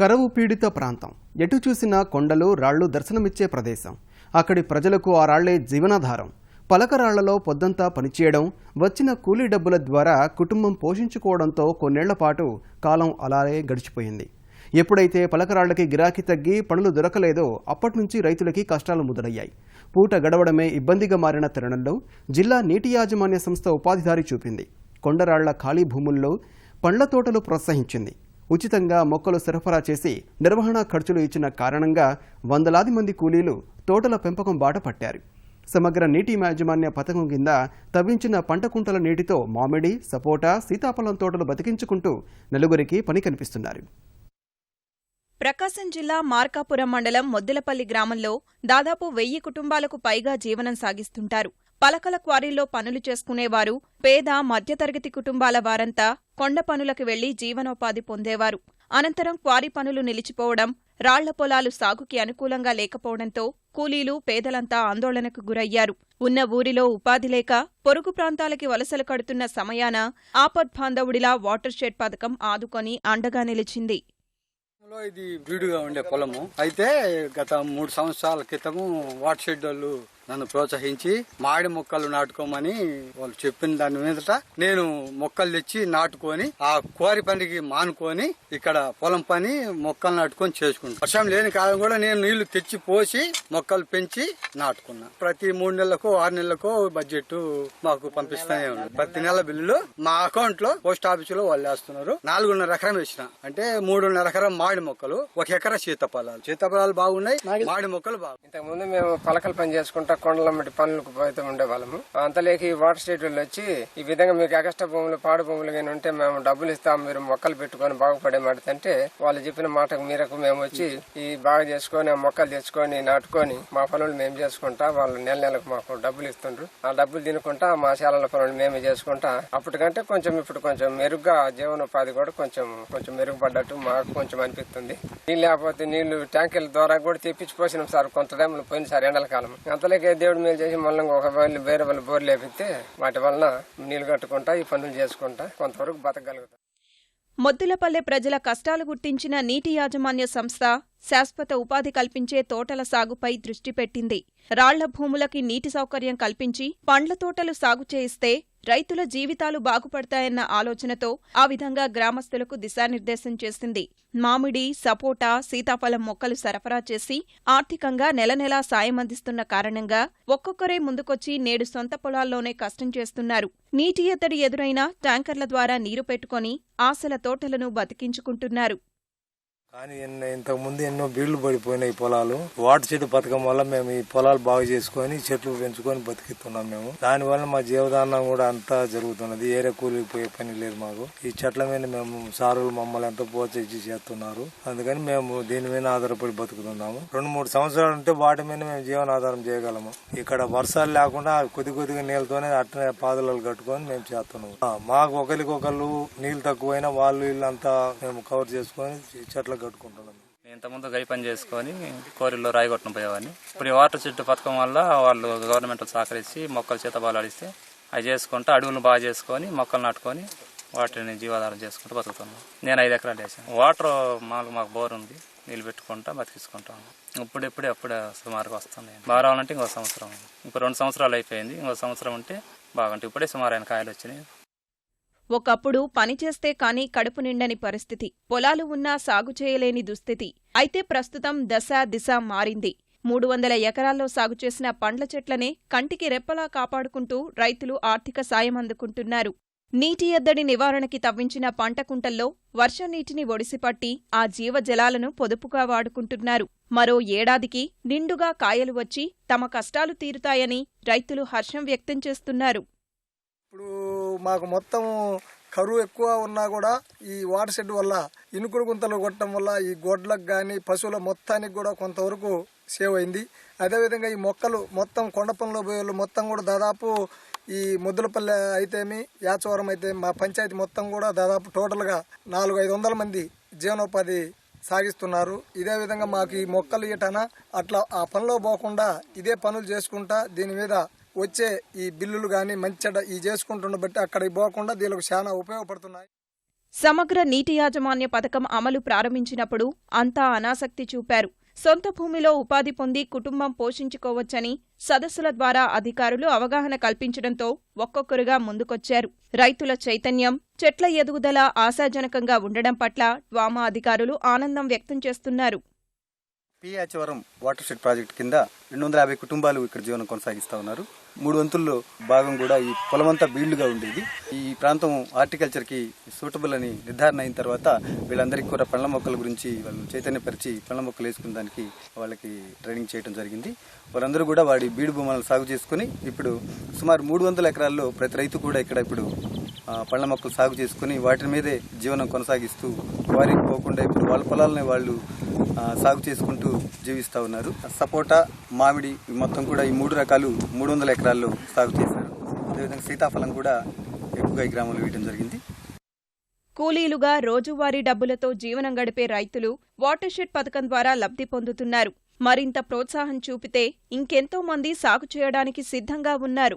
కరవు పీడిత ప్రాంతం. ఎటు చూసినా కొండలు రాళ్ళు దర్శనమిచ్చే ప్రదేశం. అక్కడి ప్రజలకు ఆ రాళ్ళే జీవనాధారం. పలకరాళ్ళలో పొద్దంతా పనిచేయడం వచ్చిన కూలీ డబ్బుల ద్వారా కుటుంబం పోషించుకోవడంతో కొన్నేళ్ళ పాటు కాలం అలాగే గడిచిపోయింది. ఎప్పుడైతే పలకరాళ్ళకి గిరాకీ తగ్గి పనులు దొరకలేదో అప్పటినుంచి రైతులకి కష్టాలు మొదలయ్యాయి. పూట గడవడమే ఇబ్బందిగా మారిన తరుణంలో జిల్లా నీటి యాజమాన్య సంస్థ ఉపాధిదారి చూపింది. కొండరాళ్ళ ఖాళీ భూముల్లో పండ్ల తోటలు ప్రోత్సహించింది. ఉచితంగా మొక్కలు సరఫరా చేసి నిర్వహణ ఖర్చులు ఇచ్చిన కారణంగా వందలాది మంది కూలీలు తోటల పెంపకం బాట పట్టారు. సమగ్ర నీటి యాజమాన్య పథకం కింద తవ్వించిన పంట కుంటల నీటితో మామిడి సపోటా సీతాఫలం తోటలు బతికించుకుంటూ నలుగురికి పని కనిపిస్తున్నారు. ప్రకాశం జిల్లా మార్కాపురం మండలం మొద్దులపల్లి గ్రామంలో దాదాపు వెయ్యి కుటుంబాలకు పైగా జీవనం సాగిస్తుంటారు. పలకల క్వారీల్లో పనులు చేసుకునేవారు. పేద మధ్యతరగతి కుటుంబాల వారంతా కొండ పనులకు వెళ్ళి జీవనోపాధి పొందేవారు. అనంతరం క్వారీ పనులు నిలిచిపోవడం రాళ్ళ పొలాలు సాగుకి అనుకూలంగా లేకపోవడంతో కూలీలు పేదలంతా ఆందోళనకు గురయ్యారు. ఉన్న ఊరిలో ఉపాధి లేక పొరుగు ప్రాంతాలకి వలసలు కడుతున్న సమయాన ఆపద్భాంధవుడిలా వాటర్ షెడ్ పథకం ఆదుకొని అండగా నిలిచింది. ఇది బీడుగా ఉండే పొలము. అయితే గత మూడు సంవత్సరాల క్రితము వాటర్ షెడ్ వాళ్ళు నన్ను ప్రోత్సహించి మామిడి మొక్కలు నాటుకోమని వాళ్ళు చెప్పిన దాని మీదట నేను మొక్కలు తెచ్చి నాటుకొని ఆ కోరి పనికి మానుకొని ఇక్కడ పొలం పని మొక్కలు నాటుకొని చేసుకుంటాను. వర్షం లేని కాలం కూడా నేను నీళ్ళు తెచ్చి పోసి మొక్కలు పెంచి నాటుకున్నా. ప్రతి మూడు నెలలకు ఆరు నెలలకు బడ్జెట్ మాకు పంపిస్తానే ఉంది ప్రతి నెల బిల్లులు మా అకౌంట్లో పోస్ట్ ఆఫీస్లో వాళ్ళు వేస్తున్నారు. నాలుగున్నర ఎకరం వేసిన. అంటే మూడున్నర ఎకరం మామిడి మొక్కలు ఒక ఎకరా సీతఫలాలు. సీతఫలాలు బాగున్నాయి మామిడి మొక్కలు బాగున్నాయి. ఇంతకు ముందు మేము పలకలు పని చేసుకుంటాం కొండలమ్మటి పనులకు పోతూ ఉండేవాళ్ళము. అంతలేకి వాటర్ స్టేట్ వాళ్ళు వచ్చి ఈ విధంగా మీకు అగస్ట భూములు పాడు భూములు కానీ ఉంటే మేము డబ్బులు ఇస్తాం మీరు మొక్కలు పెట్టుకొని బాగుపడే మాట అంటే వాళ్ళు చెప్పిన మాటకు మీరకు మేము వచ్చి ఈ బాగా చేసుకొని ఆ మొక్కలు తెచ్చుకొని నాటుకొని మా పనులు మేము చేసుకుంటా వాళ్ళు నెల నెలకు మాకు డబ్బులు ఇస్తుండ్రు. ఆ డబ్బులు తినుకుంటా మా శాలల పనులు మేమే చేసుకుంటా. అప్పటికంటే కొంచెం ఇప్పుడు కొంచెం మెరుగ్గా జీవనోపాధి కూడా కొంచెం కొంచెం మెరుగుపడ్డట్టు మాకు కొంచెం అనిపిస్తుంది. నీళ్ళు లేకపోతే నీళ్ళు ట్యాంకర్ల ద్వారా కూడా తెప్పించి పోసినాం సార్ కొంత టైంలో పోయింది సార్ ఎండల కాలం. అంతలేక దేవుడు మేలు చేసి మళ్ళీ ఒక వాళ్ళు వేరే వాళ్ళు బోర్లు లేపితే వాటి వలన నీళ్ళు కట్టుకుంటా ఈ పనులు చేసుకుంటా కొంతవరకు బతకగలుగుతాం. మొద్దులపల్లె ప్రజల కష్టాలు గుర్తించిన నీటి యాజమాన్య సంస్థ శాశ్వత ఉపాధి కల్పించే తోటల సాగుపై దృష్టి పెట్టింది. రాళ్ళ భూములకి నీటి సౌకర్యం కల్పించి పండ్ల తోటలు సాగు చేయిస్తే రైతుల జీవితాలు బాగుపడతాయన్న ఆలోచనతో ఆ విధంగా గ్రామస్తులకు దిశానిర్దేశం చేసింది. మామిడి సపోటా సీతాఫలం మొక్కలు సరఫరా చేసి ఆర్థికంగా నెల నెలా సాయం అందిస్తున్న కారణంగా ఒక్కొక్కరే ముందుకొచ్చి నేడు సొంత పొలాల్లోనే కష్టం చేస్తున్నారు. నీటి ఎద్దడి ఎదురైనా ట్యాంకర్ల ద్వారా నీరు పెట్టుకొని ఆశల తోటలను బతికించుకుంటున్నారు. కానీ ఇంతకు ముందు ఎన్నో బీళ్ళు పడిపోయినాయి ఈ పొలాలు. వాటర్ చెట్టు పథకం వల్ల మేము ఈ పొలాలు బాగు చేసుకొని చెట్లు పెంచుకొని బతికిస్తున్నాం మేము. దాని వల్ల మా జీవదానం కూడా అంతా జరుగుతున్నది. ఏరే కూలికి పోయే పని లేదు మాకు. ఈ చెట్ల మీద మేము సారులు మమ్మల్ని ఎంతో ప్రోత్సహించి చేస్తున్నారు. అందుకని మేము దీని మీద ఆధారపడి బతుకుతున్నాము. రెండు మూడు సంవత్సరాలు ఉంటే వాటి మీద మేము జీవనాధారం చేయగలము. ఇక్కడ వర్షాలు లేకుండా కొద్ది కొద్దిగా నీళ్ళతోనే అట్లనే పాదలలు కట్టుకొని మేము చేస్తున్నాము. మాకు మాకు ఒకళ్ళు నీళ్ళు తక్కువైనా వాళ్ళు వీళ్ళంతా మేము కవర్ చేసుకొని చెట్లకు కట్టుకుంటున్నాం ఇంతకుముందు గై పని చేసుకొని కోరిల్లో రాయి పోయేవాడిని. ఇప్పుడు ఈ వాటర్ చెట్టు పథకం వల్ల వాళ్ళు గవర్నమెంట్ సహకరించి మొక్కలు చేతబాలు బాలాడిస్తే అవి చేసుకుంటూ అడవులను బాగా చేసుకొని మొక్కలు నాటుకొని వాటిని జీవాధారం చేసుకుంటూ బతుకుతున్నాం. నేను ఐదు ఎకరాలు వేసాను. వాటర్ మాకు మాకు బోర్ ఉంది. నీళ్ళు పెట్టుకుంటా బతికించుకుంటాం. ఇప్పుడు అప్పుడే సుమారుగా వస్తుంది బాగా రావాలంటే ఇంకో సంవత్సరం. ఇంకో రెండు సంవత్సరాలు అయిపోయింది. ఇంకో సంవత్సరం ఉంటే బాగుంటుంది ఇప్పుడే సుమారు ఆయన కాయలు వచ్చినాయి. ఒకప్పుడు పనిచేస్తే కాని కడుపు నిండని పరిస్థితి. పొలాలు ఉన్నా సాగు చేయలేని దుస్థితి. అయితే ప్రస్తుతం దశ దిశ మారింది. మూడు వందల ఎకరాల్లో సాగు చేసిన పండ్ల చెట్లనే కంటికి రెప్పలా కాపాడుకుంటూ రైతులు ఆర్థిక సాయం అందుకుంటున్నారు. నీటి ఎద్దడి నివారణకి తవ్వించిన పంట కుంటల్లో వర్షం నీటిని ఒడిసిపట్టి ఆ జీవజలాలను పొదుపుగా వాడుకుంటున్నారు. మరో ఏడాదికి నిండుగా కాయలు వచ్చి తమ కష్టాలు తీరుతాయని రైతులు హర్షం వ్యక్తం చేస్తున్నారు. ఇప్పుడు మాకు మొత్తం కరువు ఎక్కువ ఉన్నా కూడా ఈ వాటర్ షెడ్ వల్ల ఇనుకుడు గుంతలు కొట్టడం వల్ల ఈ గొడ్లకు కానీ పశువుల మొత్తానికి కూడా కొంతవరకు సేవ్ అయింది. అదేవిధంగా ఈ మొక్కలు మొత్తం కొండ పనులు పోయే వాళ్ళు మొత్తం కూడా దాదాపు ఈ ముద్దులపల్లె అయితేమి యాచవరం అయితే మా పంచాయతీ మొత్తం కూడా దాదాపు టోటల్గా నాలుగు ఐదు వందల మంది జీవనోపాధి సాగిస్తున్నారు. ఇదే విధంగా మాకు ఈ మొక్కలు ఇయటన అట్లా ఆ పనిలో పోకుండా ఇదే పనులు చేసుకుంటా దీని మీద వచ్చే ఈ బిల్లులు కానీ మంచి ఈ చేసుకుంటున్న బట్టి అక్కడికి పోకుండా దీనికి చాలా ఉపయోగపడుతున్నాయి. సమగ్ర నీటి యాజమాన్య పథకం అమలు ప్రారంభించినప్పుడు అంతా అనాసక్తి చూపారు. సొంత భూమిలో ఉపాధి పొంది కుటుంబం పోషించుకోవచ్చని సదస్సుల ద్వారా అధికారులు అవగాహన కల్పించడంతో ఒక్కొక్కరుగా ముందుకొచ్చారు. రైతుల చైతన్యం చెట్ల ఎదుగుదల ఆశాజనకంగా ఉండడం పట్ల డ్వామా అధికారులు ఆనందం వ్యక్తం చేస్తున్నారు. పిహెచ్వరం వాటర్ షెడ్ ప్రాజెక్ట్ కింద రెండు వందల యాభై కుటుంబాలు ఇక్కడ జీవనం కొనసాగిస్తా ఉన్నారు. మూడు వంతుల్లో భాగం కూడా ఈ పొలమంతా బీళ్ళుగా ఉండేది. ఈ ప్రాంతం హార్టికల్చర్కి సూటబుల్ అని నిర్ధారణ అయిన తర్వాత వీళ్ళందరికీ కూడా పండ్ల మొక్కల గురించి వాళ్ళు చైతన్యపరిచి పండ్ల మొక్కలు వేసుకునే దానికి వాళ్ళకి ట్రైనింగ్ చేయడం జరిగింది. వాళ్ళందరూ కూడా వాడి బీడు భూములను సాగు చేసుకుని ఇప్పుడు సుమారు మూడు వందల ఎకరాల్లో ప్రతి రైతు కూడా ఇక్కడ ఇప్పుడు పళ్ళ మొక్కలు సాగు చేసుకుని వాటి మీదే జీవనం కొనసాగిస్తూ వారికి పోకుండా ఇప్పుడు వాళ్ళ పొలాలని వాళ్ళు సాగు చేసుకుంటూ జీవిస్తూ ఉన్నారు. సపోటా మామిడి మొత్తం కూడా ఈ మూడు రకాలు మూడు వందల ఎకరాల్లో సాగు చేశారు. అదేవిధంగా సీతాఫలం కూడా ఎక్కువగా ఈ గ్రామంలో వేయడం జరిగింది. కూలీలుగా రోజువారీ డబ్బులతో జీవనం గడిపే రైతులు వాటర్షెడ్ పథకం ద్వారా లబ్ధి పొందుతున్నారు. మరింత ప్రోత్సాహం చూపితే ఇంకెంతో మంది సాగు చేయడానికి సిద్ధంగా ఉన్నారు.